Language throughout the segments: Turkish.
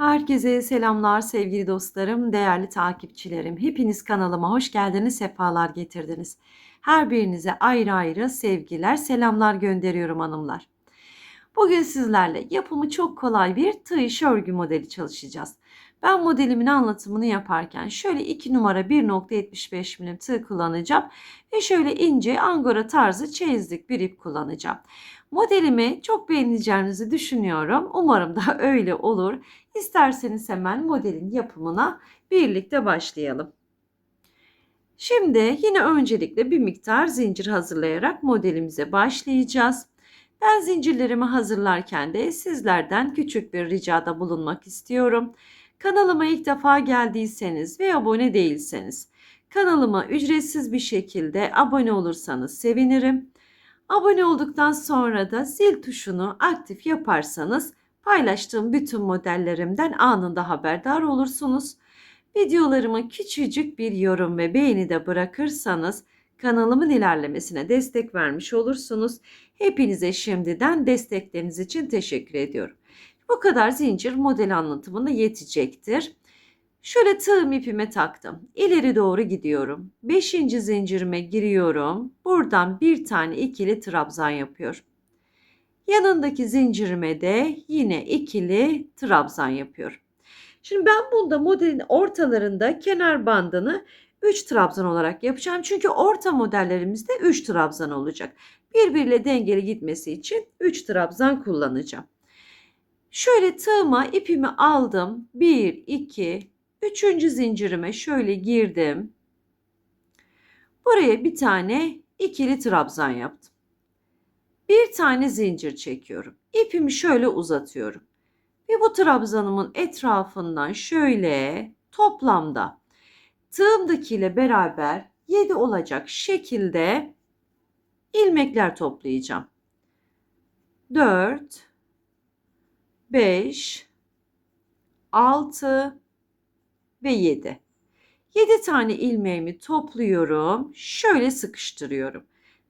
Herkese selamlar sevgili dostlarım, değerli takipçilerim. Hepiniz kanalıma hoş geldiniz, sefalar getirdiniz. Her birinize ayrı ayrı sevgiler, selamlar gönderiyorum hanımlar. Bugün sizlerle yapımı çok kolay bir tığ iş örgü modeli çalışacağız. Ben modelimin anlatımını yaparken şöyle 2 numara 1.75 milim tığ kullanacağım ve şöyle ince angora tarzı çeyizlik bir ip kullanacağım. Modelimi çok beğeneceğinizi düşünüyorum. Umarım da öyle olur. İsterseniz hemen modelin yapımına birlikte başlayalım. Şimdi yine öncelikle bir miktar zincir hazırlayarak modelimize başlayacağız. Ben zincirlerimi hazırlarken de sizlerden küçük bir ricada bulunmak istiyorum. Kanalıma ilk defa geldiyseniz ve abone değilseniz kanalıma ücretsiz bir şekilde abone olursanız sevinirim. Abone olduktan sonra da zil tuşunu aktif yaparsanız paylaştığım bütün modellerimden anında haberdar olursunuz. Videolarıma küçücük bir yorum ve beğeni de bırakırsanız kanalımın ilerlemesine destek vermiş olursunuz. Hepinize şimdiden destekleriniz için teşekkür ediyorum. Bu kadar zincir model anlatımına yetecektir. Şöyle tığım ipime taktım. İleri doğru gidiyorum. Beşinci zincirime giriyorum. Buradan bir tane ikili trabzan yapıyorum. Yanındaki zincirime de yine ikili trabzan yapıyorum. Şimdi ben bunda modelin ortalarında kenar bandını 3 trabzan olarak yapacağım. Çünkü orta modellerimizde 3 trabzan olacak. Birbiriyle dengeli gitmesi için 3 trabzan kullanacağım. Şöyle tığıma ipimi aldım. 1, 2, Üçüncü zincirime şöyle girdim. Buraya bir tane ikili trabzan yaptım. Bir tane zincir çekiyorum. İpimi şöyle uzatıyorum. Ve bu trabzanımın etrafından şöyle toplamda tığımdakiyle beraber 7 olacak şekilde ilmekler toplayacağım. 4 5 6 ve 7. 7 tane ilmeğimi topluyorum. Şöyle sıkıştırıyorum.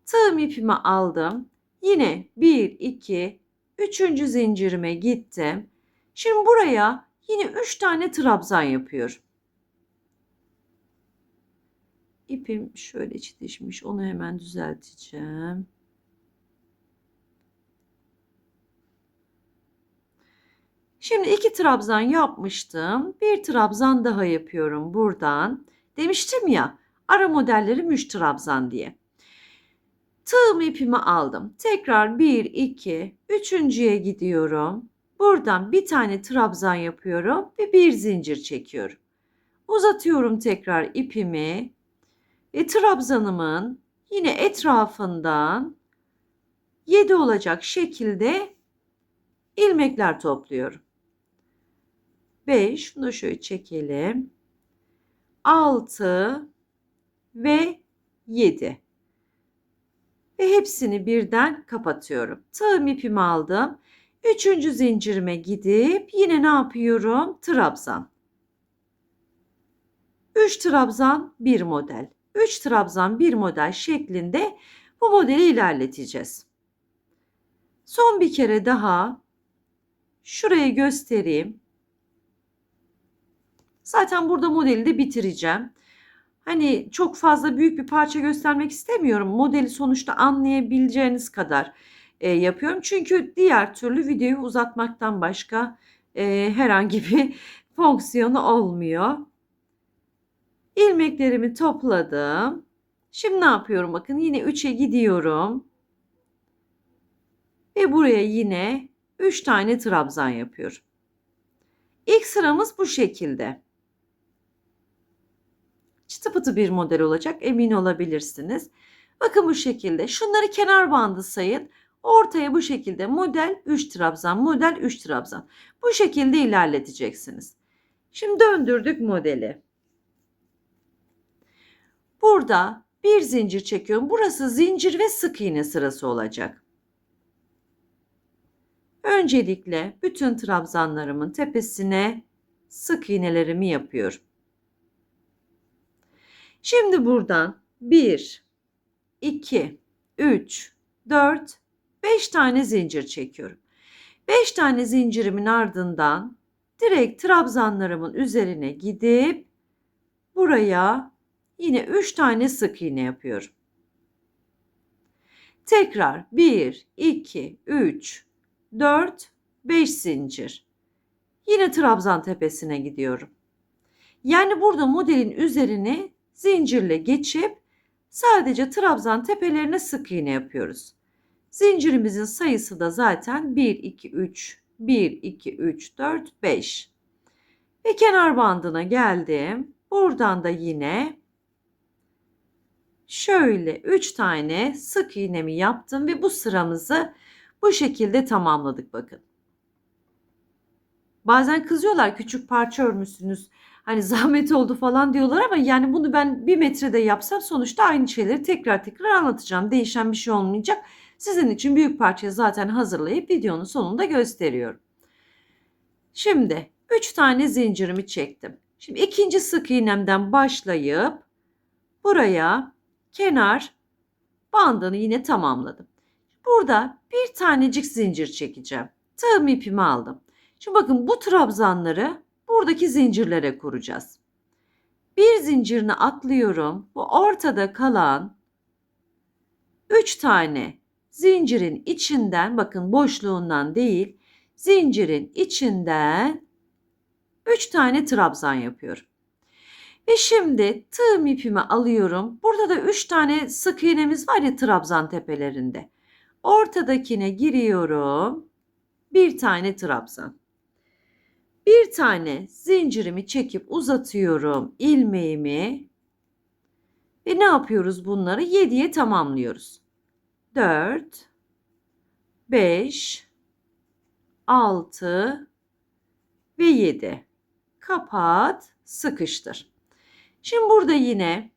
Tığım ipimi aldım. Yine 1, 2, 3. zincirime gittim. Şimdi buraya yine 3 tane trabzan yapıyorum. İpim şöyle çitişmiş. Onu hemen düzelteceğim. Şimdi iki trabzan yapmıştım. Bir trabzan daha yapıyorum buradan. Demiştim ya ara modellerim 3 trabzan diye. Tığım ipimi aldım. Tekrar 1, 2, üçüncüye gidiyorum. Buradan bir tane trabzan yapıyorum ve bir zincir çekiyorum. Uzatıyorum tekrar ipimi ve trabzanımın yine etrafından 7 olacak şekilde ilmekler topluyorum. 5. Şunu da şöyle çekelim. 6 ve 7. Ve hepsini birden kapatıyorum. Tığım ipimi aldım. Üçüncü zincirime gidip yine ne yapıyorum? Trabzan. 3 trabzan bir model. 3 trabzan bir model şeklinde bu modeli ilerleteceğiz. Son bir kere daha şurayı göstereyim. Zaten burada modeli de bitireceğim. Hani çok fazla büyük bir parça göstermek istemiyorum. Modeli sonuçta anlayabileceğiniz kadar e, yapıyorum. Çünkü diğer türlü videoyu uzatmaktan başka e, herhangi bir fonksiyonu olmuyor. İlmeklerimi topladım. Şimdi ne yapıyorum? Bakın yine 3'e gidiyorum. Ve buraya yine 3 tane trabzan yapıyorum. İlk sıramız bu şekilde çıtı pıtı bir model olacak emin olabilirsiniz. Bakın bu şekilde şunları kenar bandı sayın. Ortaya bu şekilde model 3 trabzan model 3 trabzan. Bu şekilde ilerleteceksiniz. Şimdi döndürdük modeli. Burada bir zincir çekiyorum. Burası zincir ve sık iğne sırası olacak. Öncelikle bütün trabzanlarımın tepesine sık iğnelerimi yapıyorum. Şimdi buradan 1, 2, 3, 4, 5 tane zincir çekiyorum. 5 tane zincirimin ardından direkt trabzanlarımın üzerine gidip buraya yine 3 tane sık iğne yapıyorum. Tekrar 1, 2, 3, 4, 5 zincir. Yine trabzan tepesine gidiyorum. Yani burada modelin üzerine zincirle geçip sadece trabzan tepelerine sık iğne yapıyoruz. Zincirimizin sayısı da zaten 1, 2, 3, 1, 2, 3, 4, 5. Ve kenar bandına geldim. Buradan da yine şöyle 3 tane sık iğnemi yaptım ve bu sıramızı bu şekilde tamamladık bakın. Bazen kızıyorlar küçük parça örmüşsünüz. Hani zahmet oldu falan diyorlar ama yani bunu ben bir metrede yapsam sonuçta aynı şeyleri tekrar tekrar anlatacağım. Değişen bir şey olmayacak. Sizin için büyük parçayı zaten hazırlayıp videonun sonunda gösteriyorum. Şimdi 3 tane zincirimi çektim. Şimdi ikinci sık iğnemden başlayıp buraya kenar bandını yine tamamladım. Burada bir tanecik zincir çekeceğim. Tığım ipimi aldım. Şimdi bakın bu trabzanları buradaki zincirlere kuracağız. Bir zincirini atlıyorum. Bu ortada kalan 3 tane zincirin içinden bakın boşluğundan değil zincirin içinden 3 tane trabzan yapıyorum. Ve şimdi tığım ipimi alıyorum. Burada da 3 tane sık iğnemiz var ya trabzan tepelerinde. Ortadakine giriyorum. Bir tane trabzan. Bir tane zincirimi çekip uzatıyorum ilmeğimi. Ve ne yapıyoruz bunları? 7'ye tamamlıyoruz. 4 5 6 ve 7. Kapat, sıkıştır. Şimdi burada yine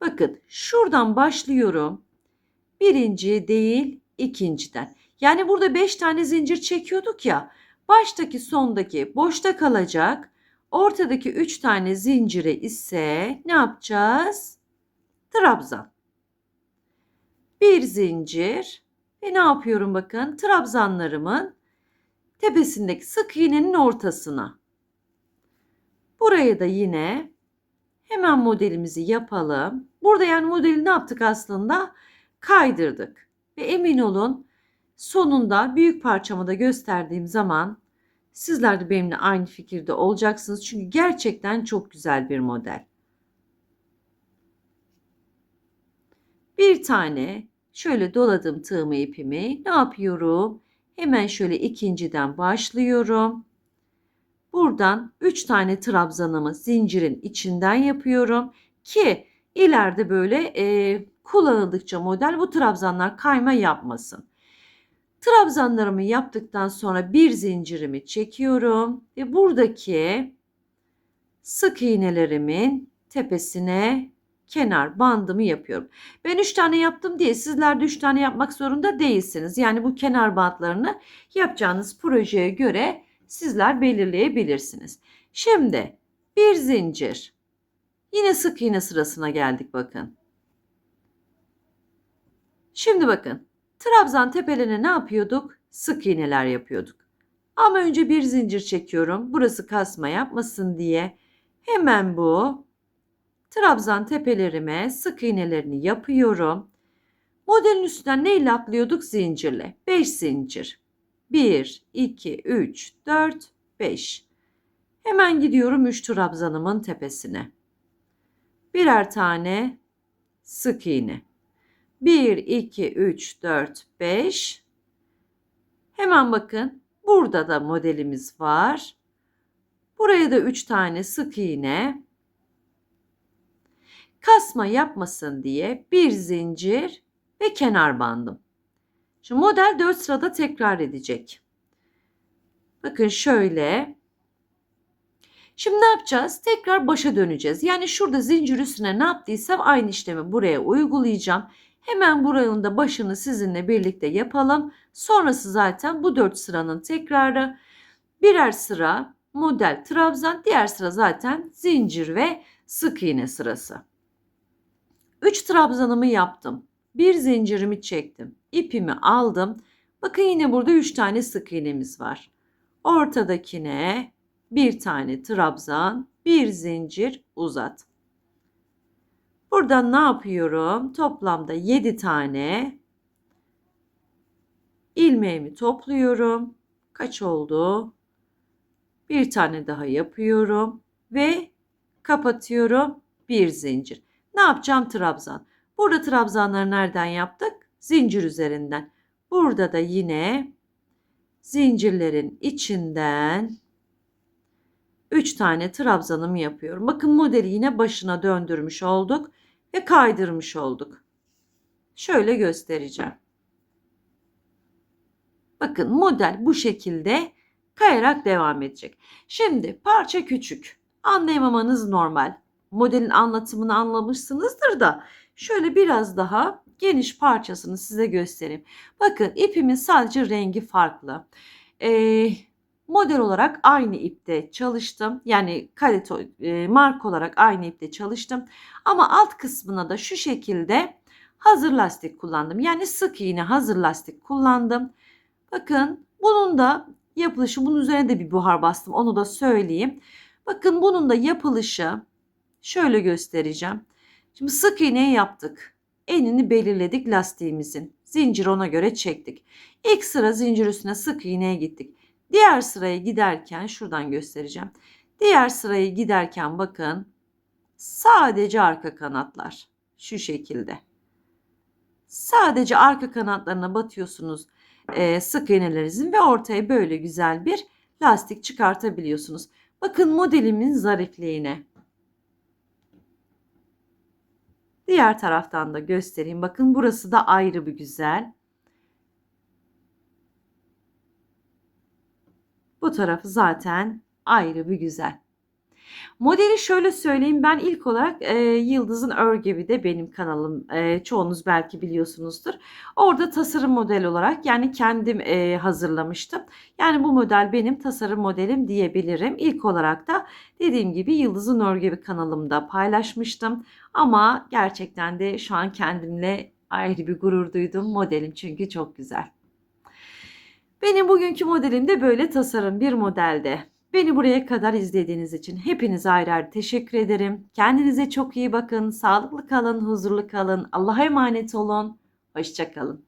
bakın şuradan başlıyorum. Birinci değil ikinciden. Yani burada 5 tane zincir çekiyorduk ya. Baştaki sondaki boşta kalacak. Ortadaki 3 tane zincire ise ne yapacağız? Trabzan. Bir zincir ve ne yapıyorum bakın trabzanlarımın tepesindeki sık iğnenin ortasına. Buraya da yine hemen modelimizi yapalım. Burada yani modeli ne yaptık aslında? Kaydırdık. Ve emin olun sonunda büyük parçamı da gösterdiğim zaman sizler de benimle aynı fikirde olacaksınız. Çünkü gerçekten çok güzel bir model. Bir tane şöyle doladım tığımı ipimi. Ne yapıyorum? Hemen şöyle ikinciden başlıyorum. Buradan 3 tane trabzanımı zincirin içinden yapıyorum ki ileride böyle e, kullanıldıkça model bu trabzanlar kayma yapmasın. Trabzanlarımı yaptıktan sonra bir zincirimi çekiyorum ve buradaki sık iğnelerimin tepesine kenar bandımı yapıyorum. Ben 3 tane yaptım diye sizler de 3 tane yapmak zorunda değilsiniz. Yani bu kenar bantlarını yapacağınız projeye göre sizler belirleyebilirsiniz. Şimdi bir zincir. Yine sık iğne sırasına geldik bakın. Şimdi bakın. Trabzan tepelerine ne yapıyorduk? Sık iğneler yapıyorduk. Ama önce bir zincir çekiyorum. Burası kasma yapmasın diye. Hemen bu trabzan tepelerime sık iğnelerini yapıyorum. Modelin üstünden neyle atlıyorduk? Zincirle. 5 zincir. 1, 2, 3, 4, 5. Hemen gidiyorum 3 trabzanımın tepesine. Birer tane sık iğne. 1, 2, 3, 4, 5. Hemen bakın burada da modelimiz var. Buraya da 3 tane sık iğne kasma yapmasın diye bir zincir ve kenar bandım. Şimdi model 4 sırada tekrar edecek. Bakın şöyle. Şimdi ne yapacağız? Tekrar başa döneceğiz. Yani şurada zincir üstüne ne yaptıysam aynı işlemi buraya uygulayacağım. Hemen buranın da başını sizinle birlikte yapalım. Sonrası zaten bu 4 sıranın tekrarı. Birer sıra model trabzan, diğer sıra zaten zincir ve sık iğne sırası. 3 trabzanımı yaptım. Bir zincirimi çektim. ipimi aldım. Bakın yine burada 3 tane sık iğnemiz var. Ortadakine bir tane trabzan, bir zincir uzat. Buradan ne yapıyorum? Toplamda 7 tane ilmeğimi topluyorum. Kaç oldu? Bir tane daha yapıyorum ve kapatıyorum. Bir zincir. Ne yapacağım? Trabzan. Burada trabzanları nereden yaptık? Zincir üzerinden. Burada da yine zincirlerin içinden 3 tane trabzanımı yapıyorum. Bakın modeli yine başına döndürmüş olduk ve kaydırmış olduk. Şöyle göstereceğim. Bakın model bu şekilde kayarak devam edecek. Şimdi parça küçük. Anlayamamanız normal. Modelin anlatımını anlamışsınızdır da şöyle biraz daha geniş parçasını size göstereyim. Bakın ipimin sadece rengi farklı. Ee, model olarak aynı ipte çalıştım. Yani kalite e, marka olarak aynı ipte çalıştım. Ama alt kısmına da şu şekilde hazır lastik kullandım. Yani sık iğne hazır lastik kullandım. Bakın bunun da yapılışı bunun üzerine de bir buhar bastım. Onu da söyleyeyim. Bakın bunun da yapılışı şöyle göstereceğim. Şimdi sık iğneyi yaptık. Enini belirledik lastiğimizin. Zincir ona göre çektik. İlk sıra zincir üstüne sık iğneye gittik. Diğer sıraya giderken şuradan göstereceğim. Diğer sıraya giderken bakın sadece arka kanatlar şu şekilde. Sadece arka kanatlarına batıyorsunuz e, sık iğnelerinizin ve ortaya böyle güzel bir lastik çıkartabiliyorsunuz. Bakın modelimin zarifliğine. Diğer taraftan da göstereyim. Bakın burası da ayrı bir güzel. Bu tarafı zaten ayrı bir güzel. Modeli şöyle söyleyeyim ben ilk olarak e, Yıldız'ın Örgevi de benim kanalım e, çoğunuz belki biliyorsunuzdur. Orada tasarım model olarak yani kendim e, hazırlamıştım. Yani bu model benim tasarım modelim diyebilirim. İlk olarak da dediğim gibi Yıldız'ın Örgevi kanalımda paylaşmıştım. Ama gerçekten de şu an kendimle ayrı bir gurur duydum modelim çünkü çok güzel. Benim bugünkü modelim de böyle tasarım bir modelde. Beni buraya kadar izlediğiniz için hepinize ayrı ayrı teşekkür ederim. Kendinize çok iyi bakın. Sağlıklı kalın, huzurlu kalın. Allah'a emanet olun. Hoşçakalın.